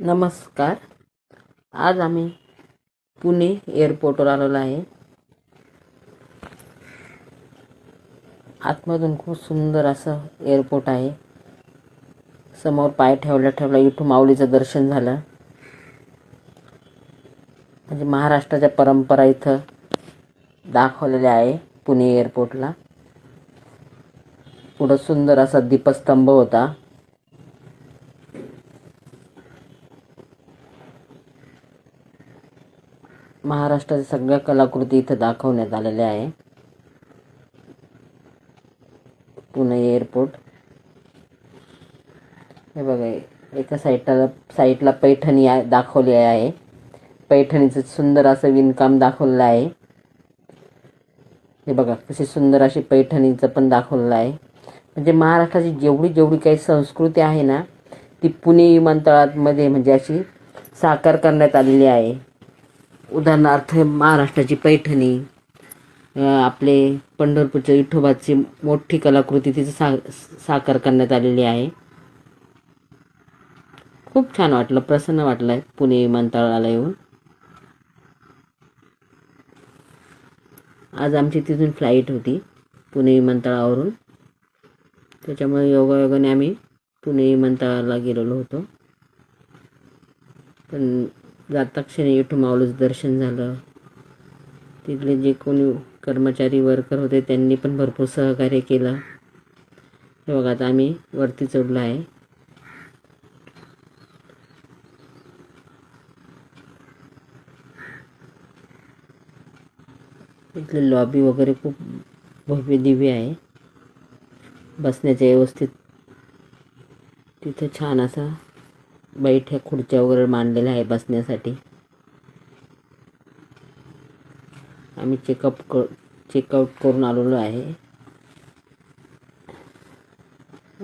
नमस्कार. आज आम्ही पुणे एअरपोर्टवर आलेलो आहे. आतमधून खूप सुंदर असं एअरपोर्ट आहे. समोर पाय ठेवल्या ठेवल्या इथून माऊलीचं दर्शन झालं. म्हणजे महाराष्ट्राच्या परंपरा इथं दाखवलेल्या आहे पुणे एअरपोर्टला. पुढं सुंदर असा दीपस्तंभ होता. महाराष्ट्राच्या सगळ्या कलाकृती इथं दाखवण्यात आलेल्या आहे. पुणे एअरपोर्ट हे बघा एका साईडला साईडला पैठणी दाखवली आहे. पैठणीचं सुंदर असं विणकाम दाखवलेलं आहे. हे बघा कशी सुंदर अशी पैठणीचं पण दाखवलेलं आहे. म्हणजे महाराष्ट्राची जेवढी जेवढी काही संस्कृती आहे ना ती पुणे विमानतळामध्ये म्हणजे अशी साकार करण्यात आलेली आहे. उदाहरणार्थ महाराष्ट्राची पैठणी आपले पंढरपूरच्या विठोबाची मोठी कलाकृती तिचं सा साकार करण्यात आलेली आहे. खूप छान वाटलं प्रसन्न वाटलं पुणे विमानतळाला येऊन. आज आमची तिथून फ्लाईट होती पुणे विमानतळावरून. त्याच्यामुळे योगायोगाने आम्ही पुणे विमानतळाला गेलेलो होतो. पण जाताक्षणी विठू माऊलीचं दर्शन झालं. तिथले जे कोणी कर्मचारी वर्कर होते त्यांनी पण भरपूर सहकार्य केलं. हे बघा आता आम्ही वरती चढलो आहे. इथले लॉबी वगैरे खूप भव्य दिव्य आहे. बसण्याच्या व्यवस्थित. तिथं छान असा बैठ्या खुर्च्या वगैरे मांडलेल्या आहे बसण्यासाठी. आम्ही चेकअप क चेकआउट करून आलेलो आहे.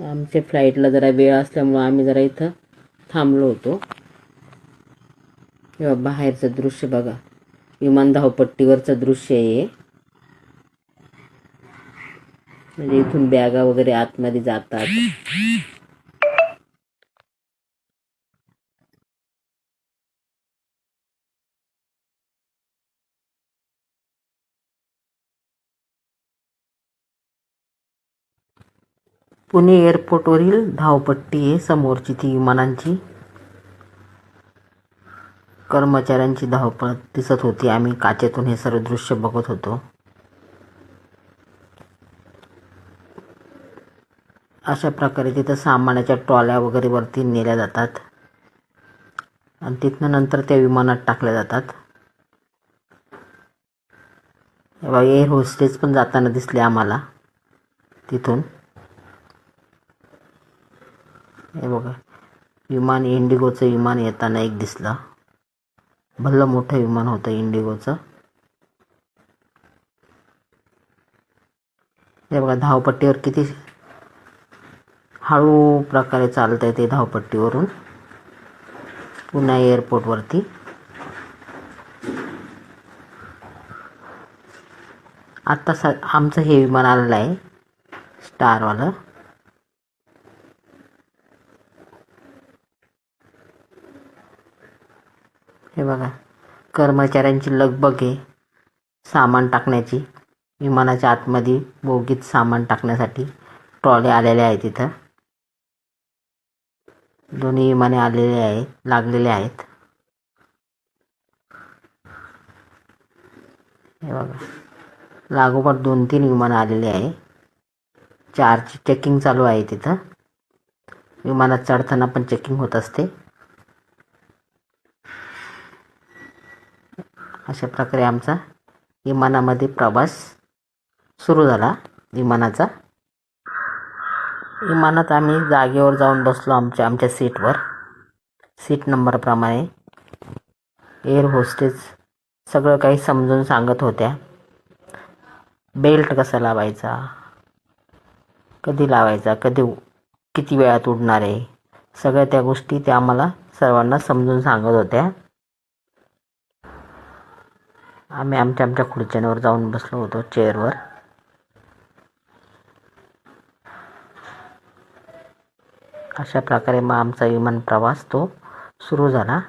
आमच्या फ्लाईटला जरा वेळ असल्यामुळं आम्ही जरा इथं थांबलो होतो. किंवा बाहेरचं दृश्य बघा. विमान धावपट्टीवरचं दृश्य आहे म्हणजे इथून बॅगा वगैरे आतमध्ये जातात. पुणे एअरपोर्टवरील धावपट्टी आहे समोरची ती विमानांची. कर्मचाऱ्यांची धावपळ दिसत होती. आम्ही काचेतून हे सर्व दृश्य बघत होतो. अशा प्रकारे तिथं सामानाच्या ट्रॉल्या वगैरे वरती नेल्या जातात. आणि तिथनं नंतर त्या विमानात टाकल्या जातात. एअर होस्टेस पण जाताना दिसले आम्हाला तिथून. हे बघा. विमान इंडिगोचं विमान येताना एक दिसलं. भलं मोठं विमान होतं इंडिगोचं. हे बघा धावपट्टीवर किती हळू प्रकारे चालत आहे ते धावपट्टीवरून. पुन्हा एअरपोर्टवरती. आत्ता स आमचं हे विमान आलेलं आहे स्टारवालं. हे बघा. कर्मचाऱ्यांची लगबग आहे. सामान टाकण्याची. विमानाच्या आतमध्ये बोगीत सामान टाकण्यासाठी ट्रॉले आलेल्या आहेत तिथं दोन्ही विमाने आलेले आहेत लागलेले आहेत. हे बघा. लागोपाठ दोन तीन विमानं आलेले आहे. चारची चेकिंग चालू आहे तिथं. विमानात चढताना पण चेकिंग होत असते. अशा प्रकारे आमचा विमानामध्ये प्रवास सुरू झाला. विमानाचा. विमानात आम्ही जागेवर जाऊन बसलो आमच्या आमच्या सीटवर. सीट नंबरप्रमाणे एअर होस्टेस सगळं काही समजून सांगत होत्या. बेल्ट कसा लावायचा? कधी लावायचा? कधी किती वेळात उडणार आहे? सगळ्या त्या गोष्टी त्या आम्हाला सर्वांना समजून सांगत होत्या. आम्ही आमच्या आमच्या खुर्च्यांवर जाऊन बसलो होतो चेअरवर अशा प्रकारे मग आमचा विमान प्रवास तो सुरू झाला.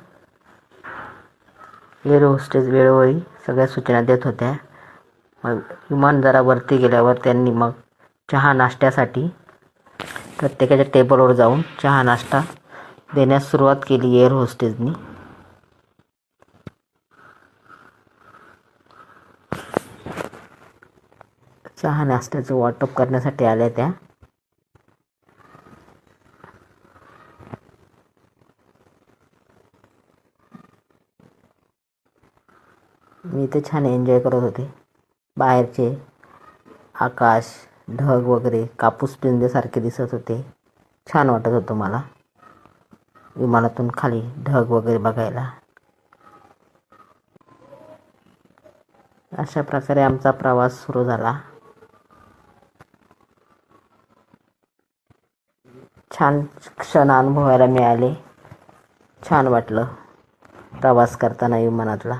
एअर होस्टेस वेळोवेळी सगळ्या सूचना देत होत्या. मग विमान जरा वरती गेल्यावर त्यांनी मग चहा नाश्त्यासाठी प्रत्येकाच्या टेबलवर जाऊन चहा नाश्ता देण्यास सुरुवात केली एअर होस्टेसनी चहा नाश्त्याचं वाटप करण्यासाठी आल्या त्या. मी ते छान एन्जॉय करत होते. बाहेरचे आकाश ढग वगैरे कापूस पिंदेसारखे दिसत होते. छान वाटत होतं मला. विमानातून खाली ढग वगैरे बघायला. अशा प्रकारे आमचा प्रवास सुरू झाला. छान क्षण अनुभवायला मिळाले. छान वाटलं. प्रवास करताना विमानातला